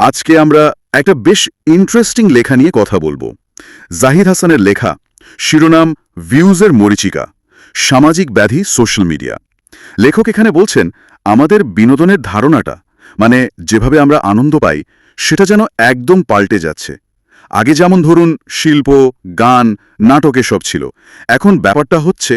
আজকে আমরা একটা বেশ ইন্টারেস্টিং লেখা নিয়ে কথা বলব। জাহিদ হাসানের লেখা, শিরোনাম ভিউজের মরিচিকা, সামাজিক ব্যাধি সোশ্যাল মিডিয়া। লেখক এখানে বলছেন, আমাদের বিনোদনের ধারণাটা মানে যেভাবে আমরা আনন্দ পাই, সেটা যেন একদম পাল্টে যাচ্ছে। আগে যেমন ধরুন শিল্প, গান, নাটক এসব ছিল, এখন ব্যাপারটা হচ্ছে,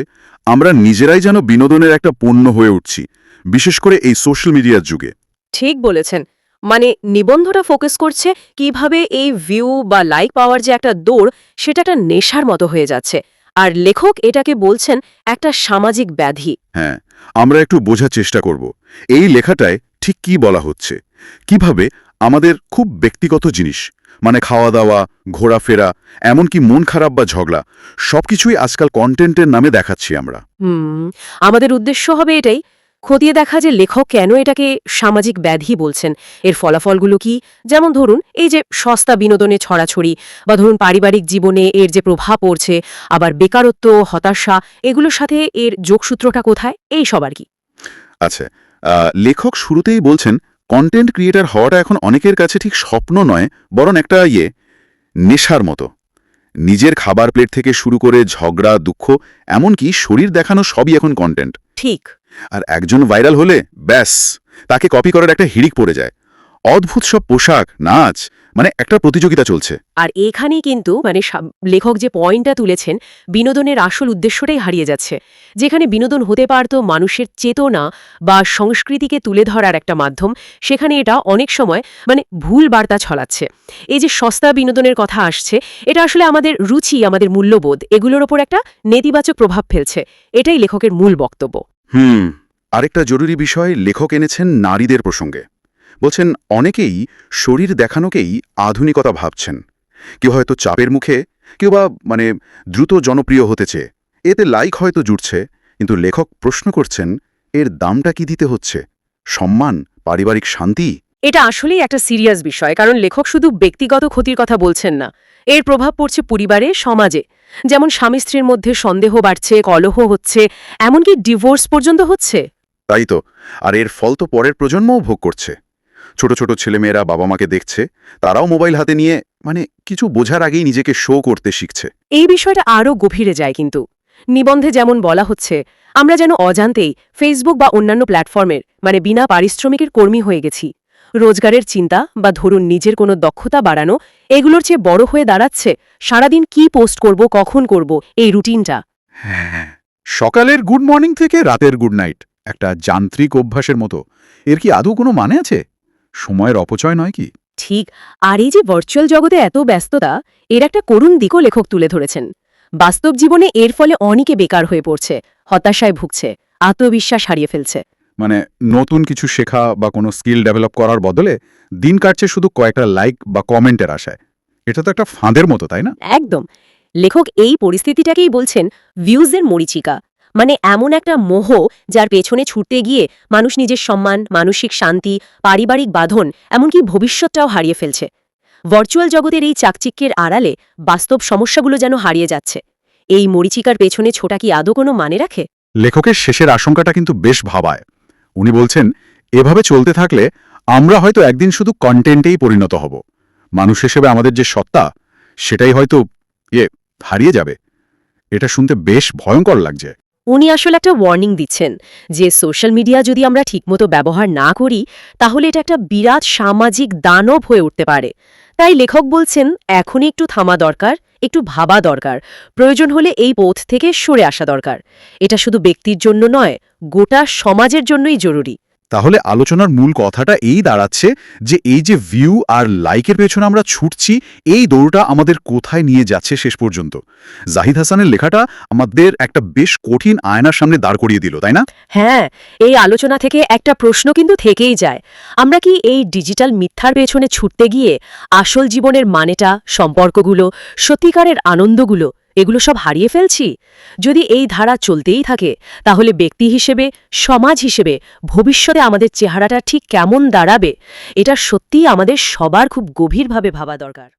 আমরা নিজেরাই যেন বিনোদনের একটা পণ্য হয়ে উঠছি, বিশেষ করে এই সোশ্যাল মিডিয়ার যুগে। ঠিক বলেছেন। মানে নিবন্ধটা ফোকাস করছে কীভাবে এই ভিউ বা লাইক পাওয়ার যে একটা দৌড় সেটা একটা নেশার মতো হয়ে যাচ্ছে। আর লেখক এটাকে বলছেন একটা সামাজিক ব্যাধি। হ্যাঁ আমরা একটু বোঝার চেষ্টা করব। এই লেখাটায় ঠিক কি বলা হচ্ছে? কীভাবে আমাদের খুব ব্যক্তিগত জিনিস মানে খাওয়া দাওয়া ঘোরাফেরা এমনকি মন খারাপ বা ঝগড়া সবকিছুই আজকাল কন্টেন্টের নামে দেখাচ্ছি আমরা। হুম আমাদের উদ্দেশ্য হবে এটাই খতিয়ে দেখা যে লেখক কেন এটাকে সামাজিক ব্যাধি বলছেন? এর ফলাফলগুলো কি? যেমন ধরুন এই যে সস্তা বিনোদনে ছড়াছড়ি বা ধরুন পারিবারিক জীবনে এর যে প্রভাব পড়ছে আবার বেকারত্ব হতাশা এগুলোর সাথে এর যোগসূত্রটা কোথায়? এই সব আর কি। আচ্ছা লেখক শুরুতেই বলছেন কন্টেন্ট ক্রিয়েটার হওয়াটা এখন অনেকের কাছে ঠিক স্বপ্ন নয় বরং একটা ইয়ে নেশার মতো। নিজের খাবার প্লেট থেকে শুরু করে ঝগড়া দুঃখ এমনকি শরীর দেখানো সবই এখন কন্টেন্ট ঠিক। আর একজন ভাইরাল হলে ব্যাস, তাকে কপি করার একটা হিড়িক পড়ে যায়। অদ্ভুত সব পোশাক, নাচ মানে একটা প্রতিযোগিতা চলছে। আর এখানেই কিন্তু মানে লেখক যে পয়েন্টটা তুলেছেন, বিনোদনের আসল উদ্দেশ্যটাই হারিয়ে যাচ্ছে। যেখানে বিনোদন হতে পারত মানুষের চেতনা বা সংস্কৃতিকে তুলে ধরার একটা মাধ্যম, সেখানে এটা অনেক সময় মানে ভুল বার্তা ছড়াচ্ছে। এই যে সস্তা বিনোদনের কথা আসছে, এটা আসলে আমাদের রুচি, আমাদের মূল্যবোধ, এগুলোর ওপর একটা নেতিবাচক প্রভাব ফেলছে। এটাই লেখকের মূল বক্তব্য। হুম, আরেকটা জরুরি বিষয় লেখক এনেছেন নারীদের প্রসঙ্গে। বলছেন, অনেকেই শরীর দেখানোকেই আধুনিকতা ভাবছেন। কেউ হয়তো চাপের মুখে, কেউ বা মানে দ্রুত জনপ্রিয় হতেছে এতে লাইক হয়তো জুটছে, কিন্তু লেখক প্রশ্ন করছেন, এর দামটা কি দিতে হচ্ছে? সম্মান? পারিবারিক শান্তি? এটা আসলেই একটা সিরিয়াস বিষয় কারণ লেখক শুধু ব্যক্তিগত ক্ষতির কথা বলছেন না। এর প্রভাব পড়ছে পরিবারে সমাজে। যেমন স্বামী স্ত্রীর মধ্যে সন্দেহ বাড়ছে কলহ হচ্ছে এমনকি ডিভোর্স পর্যন্ত হচ্ছে। তাই তো। আর এর ফল তো পরের প্রজন্মও ভোগ করছে। ছোট ছোট ছেলেমেয়েরা বাবা মাকে দেখছে তারাও মোবাইল হাতে নিয়ে মানে কিছু বোঝার আগেই নিজেকে শো করতে শিখছে। এই বিষয়টা আরও গভীরে যায় কিন্তু। নিবন্ধে যেমন বলা হচ্ছে আমরা যেন অজান্তেই ফেসবুক বা অন্যান্য প্ল্যাটফর্মের মানে বিনা পারিশ্রমিকের কর্মী হয়ে গেছি। রোজগারের চিন্তা বা ধরুন নিজের কোনো দক্ষতা বাড়ানো এগুলোর চেয়ে বড় হয়ে দাঁড়াচ্ছে সারাদিন কি পোস্ট করব কখন করব এই রুটিনটা। হ্যাঁ সকালের গুড মর্নিং থেকে রাতের গুড নাইট একটা যান্ত্রিক অভ্যাসের মতো। এর কি আদৌ কোনো মানে আছে? সময়ের অপচয় নয় কি? ঠিক আর এই যে ভার্চুয়াল জগতে এত ব্যস্ততা এর একটা করুণ দিকও লেখক তুলে ধরেছেন। বাস্তব জীবনে এর ফলে অনেকে বেকার হয়ে পড়ছে হতাশায় ভুগছে আত্মবিশ্বাস হারিয়ে ফেলছে। মানে নতুন কিছু শেখা বা কোনো স্কিল ডেভেলপ করার বদলে দিন কাটছে শুধু কয়েকটা লাইক বা কমেন্টের আশায়। এটা তো একটা ফাঁদের মতো তাই না? একদম। লেখক এই পরিস্থিতিটাকেই বলছেন ভিউজের মরিচিকা। মানে এমন একটা মোহ যার পেছনে ছুটতে গিয়ে মানুষ নিজের সম্মান মানসিক শান্তি পারিবারিক বাঁধন এমনকি ভবিষ্যৎটাও হারিয়ে ফেলছে। ভার্চুয়াল জগতের এই চাকচিক্যের আড়ালে বাস্তব সমস্যাগুলো যেন হারিয়ে যাচ্ছে। এই মরিচিকার পেছনে ছোটা কি আদৌ কোনো মানে রাখে? লেখকের শেষের আশঙ্কাটা কিন্তু বেশ ভাবায়। উনি বলছেন, এভাবে চলতে থাকলে আমরা হয়তো একদিন শুধু কন্টেন্টেই পরিণত হব। মানুষ হিসেবে আমাদের যে সত্তা, সেটাই হয়তো ইয়ে হারিয়ে যাবে। এটা শুনতে বেশ ভয়ঙ্কর লাগছে। উনি আসলে একটা ওয়ার্নিং দিচ্ছেন যে সোশ্যাল মিডিয়া যদি আমরা ঠিকমতো ব্যবহার না করি, তাহলে এটা একটা বিরাট সামাজিক দানব হয়ে উঠতে পারে। তাই লেখক বলছেন, এখনই একটু থামা দরকার, একটু ভাবা দরকার। প্রয়োজন হলে এই পথ থেকে সরে আসা দরকার। এটা শুধু ব্যক্তির জন্য নয় গোটা সমাজের জন্যই জরুরি। তাহলে আলোচনার মূল কথাটা এই দাঁড়াচ্ছে যে এই যে ভিউ আর লাইকের পেছনে আমরা ছুটছি এই দৌড়টা আমাদের কোথায় নিয়ে যাচ্ছে শেষ পর্যন্ত? জাহিদ হাসানের লেখাটা আমাদের একটা বেশ কঠিন আয়নার সামনে দাঁড় করিয়ে দিল তাই না? হ্যাঁ এই আলোচনা থেকে একটা প্রশ্ন কিন্তু থেকেই যায়। আমরা কি এই ডিজিটাল মিথ্যার পেছনে ছুটতে গিয়ে আসল জীবনের মানেটা সম্পর্কগুলো সত্যিকারের আনন্দগুলো এগুলো সব হারিয়ে ফেলছি? যদি এই ধারা চলতেই থাকে, তাহলে ব্যক্তি হিসেবে, সমাজ হিসেবে, ভবিষ্যতে আমাদের চেহারাটা ঠিক কেমন দাঁড়াবে, এটা সত্যিই আমাদের সবার খুব গভীরভাবে ভাবা দরকার।